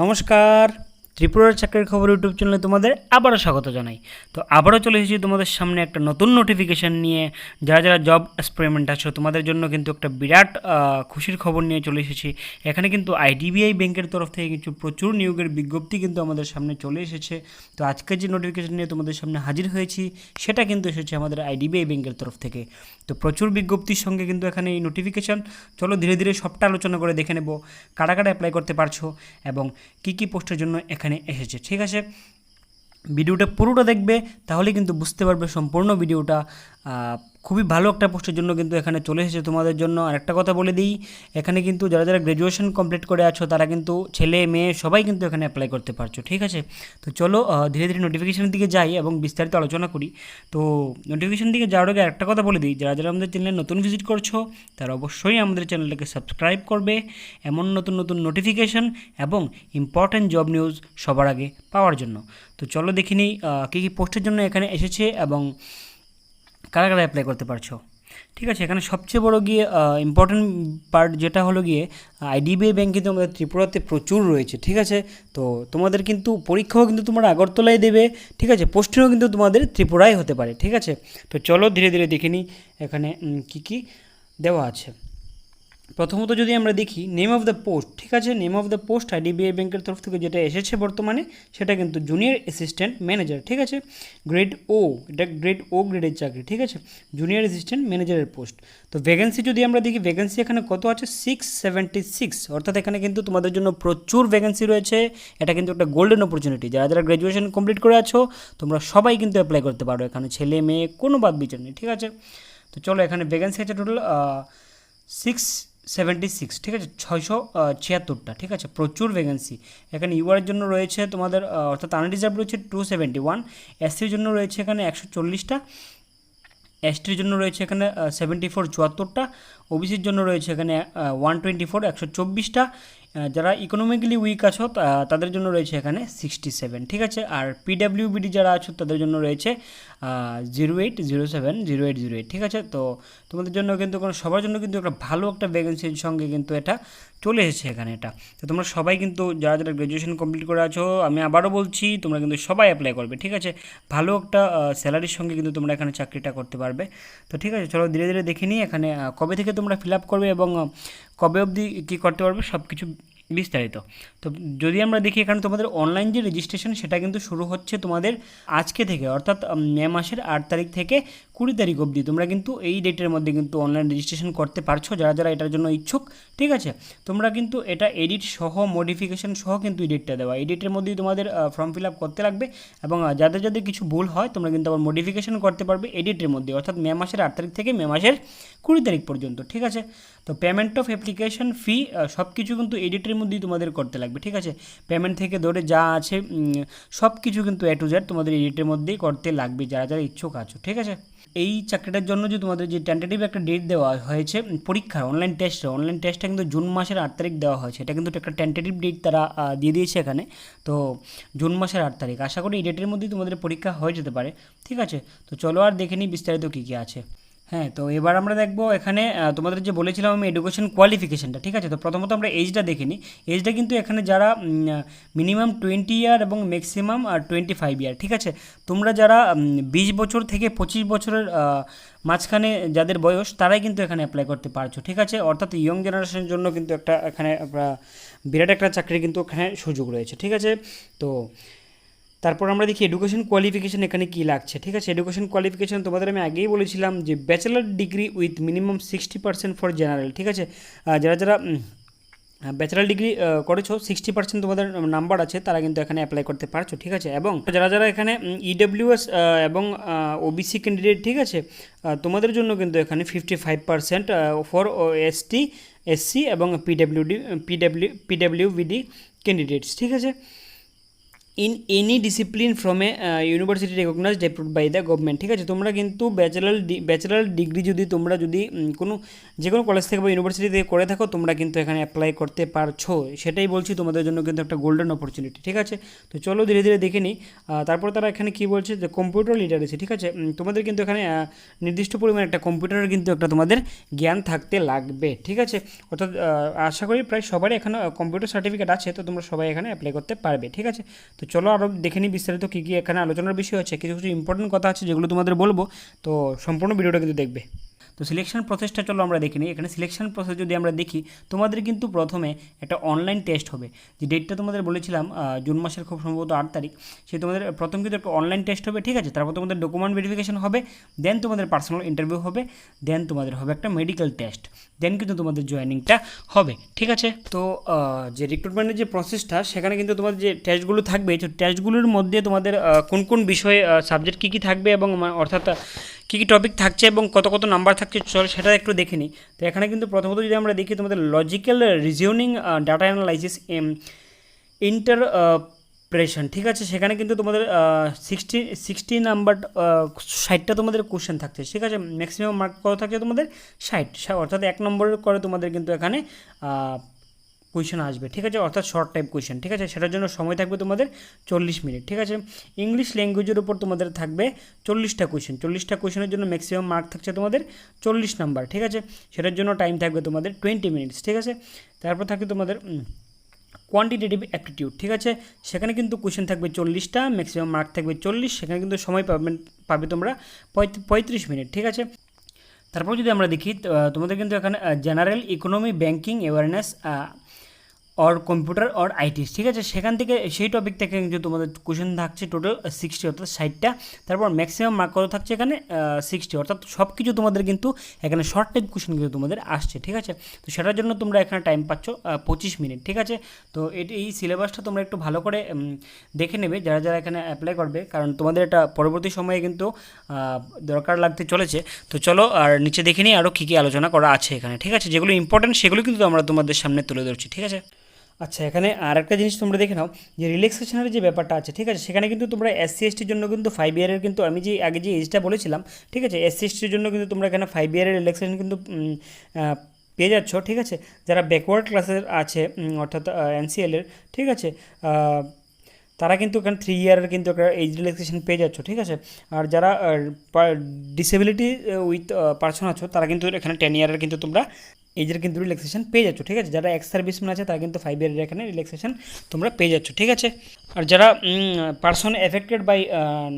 নমস্কার। ত্রিপুরার চাকরির খবর ইউটিউব চ্যানেলে তোমাদের আবারও স্বাগত জানাই। তো আবারও চলে এসেছি তোমাদের সামনে একটা নতুন নোটিফিকেশান নিয়ে। যারা যারা জব এক্সপেরিমেন্ট আছো, তোমাদের জন্য কিন্তু একটা বিরাট খুশির খবর নিয়ে চলে এসেছি। এখানে কিন্তু আইডিবিআই ব্যাংকের তরফ থেকে কিছু প্রচুর নিয়োগের বিজ্ঞপ্তি কিন্তু আমাদের সামনে চলে এসেছে। তো আজকের যে নোটিফিকেশান নিয়ে তোমাদের সামনে হাজির হয়েছি, সেটা কিন্তু এসেছে আমাদের আইডিবিআই ব্যাংকের তরফ থেকে। তো প্রচুর বিজ্ঞপ্তির সঙ্গে কিন্তু এখানে এই নোটিফিকেশান চলো ধীরে ধীরে সবটা আলোচনা করে দেখে নেব কারা কারা অ্যাপ্লাই করতে পারছ এবং কি কি পোস্টের জন্য এখানে এসেছে, ঠিক আছে? ভিডিওটা পুরোটা দেখবে, তাহলে কিন্তু বুঝতে পারবে সম্পূর্ণ ভিডিওটা। খুবই ভালো একটা পোস্টের জন্য কিন্তু এখানে চলে এসেছে তোমাদের জন্য। আর একটা কথা বলে দিই, এখানে কিন্তু যারা যারা গ্র্যাজুয়েশন কমপ্লিট করে আছো, তারা কিন্তু ছেলে, মেয়ে সবাই কিন্তু এখানে অ্যাপ্লাই করতে পারছ, ঠিক আছে? তো চলো ধীরে ধীরে নোটিফিকেশনের দিকে যাই এবং বিস্তারিত আলোচনা করি। তো নোটিফিকেশন দিকে যাওয়ার আগে একটা কথা বলে দিই, যারা যারা আমাদের চ্যানেলে নতুন ভিজিট করছ, তারা অবশ্যই আমাদের চ্যানেলটাকে সাবস্ক্রাইব করবে। এমন নতুন নতুন নোটিফিকেশন এবং ইম্পর্ট্যান্ট জব নিউজ সবার আগে পাওয়ার জন্য। তো চলো দেখিনি কী কী পোস্টের জন্য এখানে এসেছে এবং কারা কারা অ্যাপ্লাই করতে পারছ? ঠিক আছে, এখানে সবচেয়ে বড় গিয়ে ইম্পর্টেন্ট পার্ট যেটা হলো গিয়ে আইডিবিআই ব্যাংক কিন্তু আমাদের ত্রিপুরাতে প্রচুর রয়েছে, ঠিক আছে? তো তোমাদের কিন্তু পরীক্ষাও কিন্তু তোমার আগরতলায় দেবে, ঠিক আছে? পোস্টিংও কিন্তু তোমাদের ত্রিপুরায় হতে পারে, ঠিক আছে? তো চলো ধীরে ধীরে দেখে নিই, এখানে কী কী দেওয়া আছে। প্রথমত যদি আমরা দেখি নেম অফ দ্য পোস্ট ঠিক আছে? Name of the post IDBI ব্যাংকের তরফ থেকে যেটা এসেছে বর্তমানে, সেটা কিন্তু জুনিয়র অ্যাসিস্ট্যান্ট ম্যানেজার ঠিক আছে? গ্রেড ও এটা গ্রেড ও গ্রেডের চাকরি, ঠিক আছে? জুনিয়র অ্যাসিস্ট্যান্ট ম্যানেজারের পোস্ট তো ভ্যাকেন্সি যদি আমরা দেখি ভ্যাকেন্সি এখানে কত আছে? সিক্স সেভেন্টি সিক্স অর্থাৎ এখানে কিন্তু তোমাদের জন্য প্রচুর ভ্যাকেন্সি রয়েছে। এটা কিন্তু একটা গোল্ডেন অপরচুনিটি যারা যারা গ্র্যাজুয়েশন কমপ্লিট করে আছো, তোমরা সবাই কিন্তু অ্যাপ্লাই করতে পারো এখানে, ছেলে, মেয়ে, কোনো বাদ বিচার নেই, ঠিক আছে? তো চলো এখানে ভ্যাকেন্সি আছে টোটাল সিক্স সেভেন্টি সিক্স ঠিক আছে? ছয়শো ছিয়াত্তরটা, ঠিক আছে? প্রচুর ভ্যাকেন্সি এখানে ইউআরের জন্য রয়েছে তোমাদের অর্থাৎ আনরিজার্ভ রয়েছে টু সেভেন্টি ওয়ান এসসির জন্য রয়েছে এখানে একশো চল্লিশটা এসটির জন্য রয়েছে এখানে সেভেন্টি ফোর চুয়াত্তরটা ওবিসির জন্য রয়েছে এখানে ওয়ান টোয়েন্টি ফোর একশো চব্বিশটা যারা ইকোনমিক্যালি উইক আছো তাদের জন্য রয়েছে এখানে সিক্সটি সেভেন ঠিক আছে? আর পিডাব্লিউবিডি যারা আছো, তাদের জন্য রয়েছে zero eight zero seven zero eight zero eight ঠিক আছে? তো তোমাদের জন্য কিন্তু কোনো, সবার জন্য কিন্তু একটা ভালো একটা ভ্যাকেন্সির সঙ্গে কিন্তু এটা চলে এসেছে এখানে এটা। তো তোমরা সবাই কিন্তু যারা যারা গ্র্যাজুয়েশন কমপ্লিট করে আছো, আমি আবারও বলছি, তোমরা কিন্তু সবাই অ্যাপ্লাই করবে, ঠিক আছে? ভালো একটা স্যালারির সঙ্গে কিন্তু তোমরা এখানে চাকরিটা করতে পারবে। তো ঠিক আছে, চলো ধীরে ধীরে দেখে নিই এখানে কবে থেকে তোমরা ফিল আপ করবে এবং কবে অবধি কী করতে পারবে সব কিছু বিস্তারিত। তো যদি আমরা দেখি এখানে তোমাদের অনলাইন যে রেজিস্ট্রেশন সেটা কিন্তু শুরু হচ্ছে তোমাদের আজকে থেকে, অর্থাৎ মে মাসের আট তারিখ থেকে কুড়ি তারিখ অবধি। তোমরা কিন্তু এই ডেটের মধ্যে কিন্তু অনলাইন রেজিস্ট্রেশন করতে পারছ, যারা যারা এটার জন্য ইচ্ছুক, ঠিক আছে? তোমরা কিন্তু এটা এডিট সহ মডিফিকেশন সহ কিন্তু এই ডেটটা দেওয়া এই ডেটের মধ্যেই তোমাদের ফর্ম ফিল আপ করতে লাগবে এবং যাদের যাদের কিছু ভুল হয়, তোমরা কিন্তু আবার মডিফিকেশন করতে পারবে এডিটের মধ্যে অর্থাৎ মে মাসের আট তারিখ থেকে মে মাসের কুড়ি তারিখ পর্যন্ত, ঠিক আছে? তো পেমেন্ট অফ অ্যাপ্লিকেশন ফি সব কিছু কিন্তু এডিটের মধ্যেই তোমাদের করতে লাগবে। ঠিক আছে? পেমেন্ট থেকে ধরে যা আছে সব কিছু কিন্তু এ টু জেড তোমাদের এডিটের মধ্যেই করতে লাগবে, যারা যারা ইচ্ছুক আছো, ঠিক আছে? এই চাকরিটার জন্য যে তোমাদের যে টেন্টেটিভ একটা ডেট দেওয়া হয়েছে পরীক্ষার অনলাইন টেস্টে অনলাইন টেস্টটা কিন্তু জুন মাসের আট তারিখ দেওয়া হয়েছে। এটা কিন্তু একটা টেন্টেটিভ ডেট তারা দিয়ে দিয়েছে এখানে। তো জুন মাসের আট তারিখ, আশা করি এই ডেটের মধ্যেই তোমাদের পরীক্ষা হয়ে যেতে পারে, ঠিক আছে? তো চলো আর দেখে নিই বিস্তারিত কী কী আছে। হ্যাঁ তো এবার আমরা দেখব এখানে তোমাদের যে বলেছিলাম আমি এডুকেশন কোয়ালিফিকেশনটা ঠিক আছে? তো প্রথমত আমরা এজটা দেখে নিই। এজটা কিন্তু এখানে যারা মিনিমাম টোয়েন্টি ইয়ার এবং ম্যাক্সিমাম টোয়েন্টি ফাইভ ইয়ার ঠিক আছে? তোমরা যারা বিশ বছর থেকে পঁচিশ বছরের মাঝখানে যাদের বয়স, তারাই কিন্তু এখানে অ্যাপ্লাই করতে পারছ, ঠিক আছে? অর্থাৎ ইয়ং জেনারেশনের জন্য কিন্তু একটা এখানে বিরাট একটা চাকরি কিন্তু এখানে সুযোগ রয়েছে, ঠিক আছে? তো তারপর আমরা দেখি এডুকেশন কোয়ালিফিকেশন এখানে কী লাগছে, ঠিক আছে? এডুকেশন কোয়ালিফিকেশন তোমাদের আমি আগেই বলেছিলাম যে bachelor degree with minimum sixty percent for general ঠিক আছে? যারা যারা ব্যাচেলার ডিগ্রি করেছ সিক্সটি পার্সেন্ট তোমাদের নাম্বার আছে, তারা কিন্তু এখানে অ্যাপ্লাই করতে পারছ, ঠিক আছে? এবং যারা যারা এখানে ইডব্লিউএস এবং ওবিসি ক্যান্ডিডেট ঠিক আছে? তোমাদের জন্য কিন্তু এখানে ফিফটি ফাইভ পার্সেন্ট ফর ও এসটি এসসি এবং পিডাব্লিউডি পিডাব্লিউ পিডাব্লিউবিডি ক্যান্ডিডেটস ঠিক আছে? In any discipline from a university recognized approve by the government ঠিক আছে? তোমরা কিন্তু ব্যাচেলার ব্যাচেলার ডিগ্রি যদি তোমরা যদি কোনো যে কোনো কলেজ থেকে বা ইউনিভার্সিটি থেকে করে থাকো, তোমরা কিন্তু এখানে অ্যাপ্লাই করতে পারছ। সেটাই বলছি, তোমাদের জন্য কিন্তু একটা গোল্ডেন অপরচুনিটি ঠিক আছে? তো চলো ধীরে ধীরে দেখে নিই। তারপর তারা এখানে কী বলছে? যে কম্পিউটার লিটারেসি ঠিক আছে? তোমাদের কিন্তু এখানে নির্দিষ্ট পরিমাণে একটা কম্পিউটারের কিন্তু একটা তোমাদের জ্ঞান থাকতে লাগবে, ঠিক আছে? অর্থাৎ আশা করি প্রায় সবারই এখানে কম্পিউটার সার্টিফিকেট আছে, তো তোমরা সবাই এখানে অ্যাপ্লাই করতে পারবে, ঠিক আছে? তো চলো আরও দেখে নিই বিস্তারিত কী কী এখানে আলোচনার বিষয় আছে কিছু কিছু ইম্পর্টেন্ট কথা আছে যেগুলো তোমাদের বলব। তো সম্পূর্ণ ভিডিওটা কিন্তু দেখবে। তো সিলেকশন প্রসেসটা চলো আমরা দেখে নিই। এখানে সিলেকশন প্রসেস যদি আমরা দেখি, তোমাদের কিন্তু প্রথমে একটা অনলাইন টেস্ট হবে। যে ডেটটা তোমাদের বলেছিলাম জুন মাসের খুব সম্ভবত আট তারিখ, সে তোমাদের প্রথম কিন্তু একটা অনলাইন টেস্ট হবে, ঠিক আছে? তারপর তোমাদের ডকুমেন্ট ভেরিফিকেশন হবে দেন তোমাদের পার্সোনাল ইন্টারভিউ হবে দেন তোমাদের হবে একটা মেডিকেল টেস্ট দেন কিন্তু তোমাদের জয়েনিংটা হবে, ঠিক আছে? তো যে রিক্রুটমেন্টের যে প্রসেসটা সেখানে কিন্তু তোমাদের যে টেস্টগুলো থাকবে তো টেস্টগুলোর মধ্যে তোমাদের কোন কোন বিষয়ে সাবজেক্ট কী কী থাকবে এবং মা- অর্থাৎ কী কী টপিক থাকছে এবং কত কত নাম্বার থাকছে, চল সেটা একটু দেখে নিই। তো এখানে কিন্তু প্রথমত যদি আমরা দেখি, তোমাদের logical reasoning data analysis and interpretation ঠিক আছে? সেখানে কিন্তু তোমাদের সিক্সটি সিক্সটি নাম্বার ষাটটা তোমাদের কোশ্চেন থাকছে, ঠিক আছে? ম্যাক্সিমাম মার্ক কত থাকছে তোমাদের? ষাট অর্থাৎ এক নম্বরের করে তোমাদের কিন্তু এখানে কোয়েশন আসবে, ঠিক আছে? অর্থাৎ শর্ট টাইপ কোয়েশন ঠিক আছে? সেটার জন্য সময় থাকবে তোমাদের চল্লিশ মিনিট ঠিক আছে? ইংলিশ ল্যাঙ্গুয়েজের উপর তোমাদের থাকবে চল্লিশটা কোয়েশন চল্লিশটা কোয়েশনের জন্য ম্যাক্সিমাম মার্ক থাকছে তোমাদের চল্লিশ নাম্বার ঠিক আছে? সেটার জন্য টাইম থাকবে তোমাদের টোয়েন্টি মিনিটস ঠিক আছে? তারপর থাকবে তোমাদের কোয়ান্টিটেটিভ অ্যাপটিটিউড ঠিক আছে? সেখানে কিন্তু কোয়েশ্চেন থাকবে চল্লিশটা ম্যাক্সিমাম মার্ক থাকবে চল্লিশ, সেখানে কিন্তু সময় পাবেন পাবে তোমরা পঁয়ত- পঁয়ত্রিশ মিনিট ঠিক আছে? তারপর যদি আমরা দেখি তোমাদের কিন্তু এখানে general economy banking awareness or computer or IT ঠিক আছে? সেখান থেকে সেই টপিক থেকে কিন্তু তোমাদের কোশ্চেন থাকছে টোটাল সিক্সটি অর্থাৎ ষাটটা, তারপর ম্যাক্সিমাম মার্ক কত থাকছে এখানে? সিক্সটি অর্থাৎ সব কিছু তোমাদের কিন্তু এখানে শর্ট টাইপ কোশ্চেন কিন্তু তোমাদের আসছে, ঠিক আছে? তো সেটার জন্য তোমরা এখানে টাইম পাচ্ছ পঁচিশ মিনিট, ঠিক আছে? তো এটি, এই সিলেবাসটা তোমরা একটু ভালো করে দেখে নেবে, যারা যারা এখানে অ্যাপ্লাই করবে, কারণ তোমাদের এটা পরবর্তী সময়ে কিন্তু দরকার লাগতে চলেছে। তো চলো, আর নিচে দেখে নিই আরও কী কী আলোচনা করা আছে এখানে, ঠিক আছে? যেগুলো ইম্পর্টেন্ট সেগুলো কিন্তু আমরা তোমাদের সামনে তুলে ধরছি, ঠিক আছে? আচ্ছা এখানে আর একটা জিনিস তোমরা দেখে নাও, যে রিল্যাক্সেশনের যে ব্যাপারটা আছে, ঠিক আছে? সেখানে কিন্তু তোমরা এসসি এসটির জন্য কিন্তু ফাইভ ইয়ারের কিন্তু আমি যে, আগে যে এজটা বলেছিলাম, ঠিক আছে? এসসি এসটির জন্য কিন্তু তোমরা এখানে ফাইভ ইয়ারের রিল্যাক্সেশন কিন্তু পেয়ে যাচ্ছ, ঠিক আছে? যারা ব্যাকওয়ার্ড ক্লাসের আছে অর্থাৎ এনসিএলের ঠিক আছে? তারা কিন্তু এখানে থ্রি ইয়ারের কিন্তু একটা এজ রিল্যাক্সেশন পেয়ে যাচ্ছ, ঠিক আছে? আর যারা ডিসেবিলিটি উইথ পার্সন আছো, তারা কিন্তু এখানে টেন ইয়ারের কিন্তু তোমরা এজের কিন্তু রিল্যাক্সেশন পেয়ে যাচ্ছ, ঠিক আছে? যারা এক্স সার্ভিসম্যান আছে, তারা কিন্তু ফাইভ ইয়ারের এখানে রিল্যাক্সেশন তোমরা পেয়ে যাচ্ছ, ঠিক আছে? আর যারা person affected by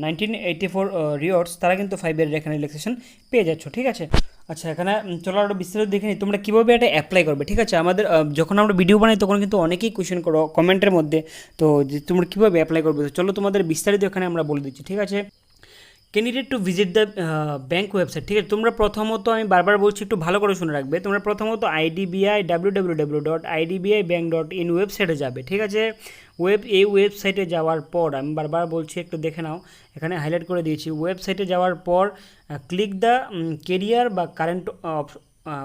nineteen eighty four riots তারা কিন্তু ফাইভ ইয়ারের এখানে রিল্যাক্সেশন পেয়ে যাচ্ছ, ঠিক আছে? আচ্ছা এখানে চলো আরও বিস্তারিত দেখে নিই, তোমরা কীভাবে এটা অ্যাপ্লাই করবে, ঠিক আছে? আমাদের যখন আমরা ভিডিও বানাই, তখন কিন্তু অনেকেই কোয়েশ্চেন করো কমেন্টের মধ্যে, তো তোমরা কীভাবে অ্যাপ্লাই করবে চলো তোমাদের বিস্তারিত এখানে আমরা বলে দিচ্ছি, ঠিক আছে? Candidate to visit the bank website ঠিক আছে? তোমরা প্রথমত আমি বারবার বলছি, একটু ভালো করে শুনে রাখবে। তোমরা প্রথমত IDBI W W W dot IDBI bank dot in ওয়েবসাইটে যাবে, ঠিক আছে? ওয়েব এই ওয়েবসাইটে যাওয়ার পর, আমি বারবার বলছি, একটু দেখে নাও, এখানে হাইলাইট করে দিয়েছি। ওয়েবসাইটে যাওয়ার পর ক্লিক দ্য কেরিয়ার বা কারেন্ট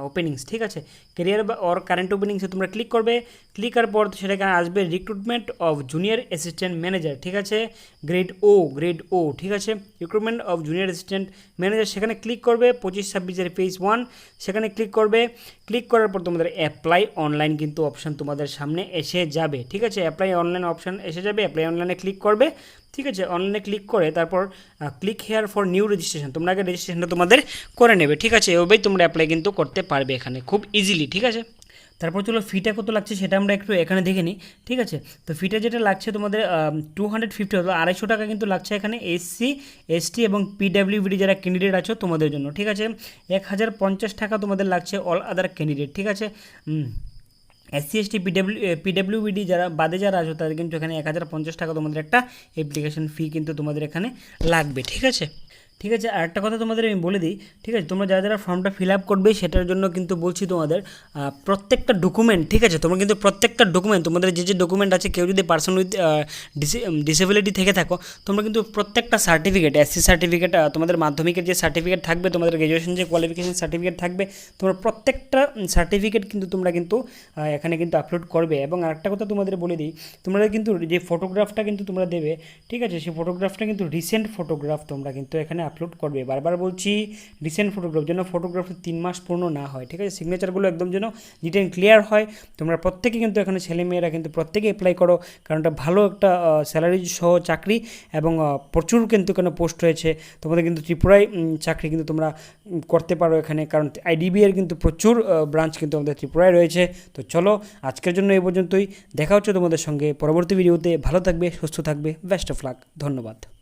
ওপেনিংস ঠিক আছে? কেরিয়ার অর কারেন্ট ওপেনিংসে তোমরা ক্লিক করবে। ক্লিক করার পর সেটা এখানে আসবে recruitment of junior assistant manager ঠিক আছে? গ্রেড ও গ্রেড ও ঠিক আছে? Recruitment of junior assistant manager সেখানে ক্লিক করবে পঁচিশ ছাব্বিশের পেজ ওয়ান সেখানে ক্লিক করবে। ক্লিক করার পর তোমাদের অ্যাপ্লাই অনলাইন কিন্তু অপশান তোমাদের সামনে এসে যাবে, ঠিক আছে? অ্যাপ্লাই অনলাইন অপশান এসে যাবে অ্যাপ্লাই অনলাইনে ক্লিক করবে, ঠিক আছে? অনলাইনে ক্লিক করে তারপর click here for new registration তোমরা আগে রেজিস্ট্রেশনটা তোমাদের করে নেবে, ঠিক আছে? এভাবেই তোমরা অ্যাপ্লাই কিন্তু করতে পারবে এখানে, খুব ইজিলি ঠিক আছে? তারপর চলো ফিটা কত লাগছে সেটা আমরা একটু এখানে দেখে নিই, ঠিক আছে? তো ফিটা যেটা লাগছে তোমাদের টু হান্ড্রেড ফিফটি অথবা আড়াইশো টাকা কিন্তু লাগছে এখানে এসসি এসটি এবং পিডাব্লিউবিডি যারা ক্যান্ডিডেট আছো তোমাদের জন্য, ঠিক আছে? এক হাজার পঞ্চাশ টাকা তোমাদের লাগছে অল আদার ক্যান্ডিডেট ঠিক আছে? এসসি এসটি পিডাব্লিউ পিডাব্লিউবিডি যারা, বাদে যারা আছো তাদের কিন্তু এখানে এক হাজার পঞ্চাশ টাকা তোমাদের একটা অ্যাপ্লিকেশন ফি কিন্তু তোমাদের এখানে লাগবে, ঠিক আছে? ঠিক আছে? আর একটা কথা তোমাদের আমি বলে দিই, ঠিক আছে? তোমরা যারা যারা ফর্মটা ফিল আপ করবে, সেটার জন্য কিন্তু বলছি তোমাদের প্রত্যেকটা ডকুমেন্ট ঠিক আছে? তোমরা কিন্তু প্রত্যেকটা ডকুমেন্ট তোমাদের যে যে ডকুমেন্ট আছে, কেউ যদি পার্সন উইথ ডিসেবিলিটি থেকে থাকো, তোমরা কিন্তু প্রত্যেকটা সার্টিফিকেট এসসি সার্টিফিকেট তোমাদের মাধ্যমিকের যে সার্টিফিকেট থাকবে, তোমাদের গ্র্যাজুয়েশন যে কোয়ালিফিকেশন সার্টিফিকেট থাকবে, তোমরা প্রত্যেকটা সার্টিফিকেট কিন্তু তোমরা কিন্তু এখানে কিন্তু আপলোড করবে। এবং আরেকটা কথা তোমাদের বলে দিই, তোমরা কিন্তু যে ফটোগ্রাফটা কিন্তু তোমরা দেবে, ঠিক আছে? সেই ফটোগ্রাফটা কিন্তু রিসেন্ট ফটোগ্রাফ তোমরা কিন্তু এখানে আপলোড করবে। বারবার বলছি রিসেন্ট ফটোগ্রাফ যেন ফটোগ্রাফি তিন মাস পূর্ণ না হয়, ঠিক আছে? সিগনেচারগুলো একদম যেন নিট অ্যান্ড ক্লিয়ার হয়। তোমরা প্রত্যেকে কিন্তু এখানে ছেলেমেয়েরা কিন্তু প্রত্যেকে অ্যাপ্লাই করো, কারণ এটা ভালো একটা স্যালারি সহ চাকরি এবং প্রচুর কিন্তু এখানে পোস্ট হয়েছে তোমাদের কিন্তু ত্রিপুরায় চাকরি কিন্তু তোমরা করতে পারো এখানে, কারণ আইডিবি এর কিন্তু প্রচুর ব্রাঞ্চ কিন্তু আমাদের ত্রিপুরায় রয়েছে। তো চলো, আজকের জন্য এই পর্যন্তই। দেখা হচ্ছে তোমাদের সঙ্গে পরবর্তী ভিডিওতে ভালো থাকবে, সুস্থ থাকবে বেস্ট অফ লাক ধন্যবাদ।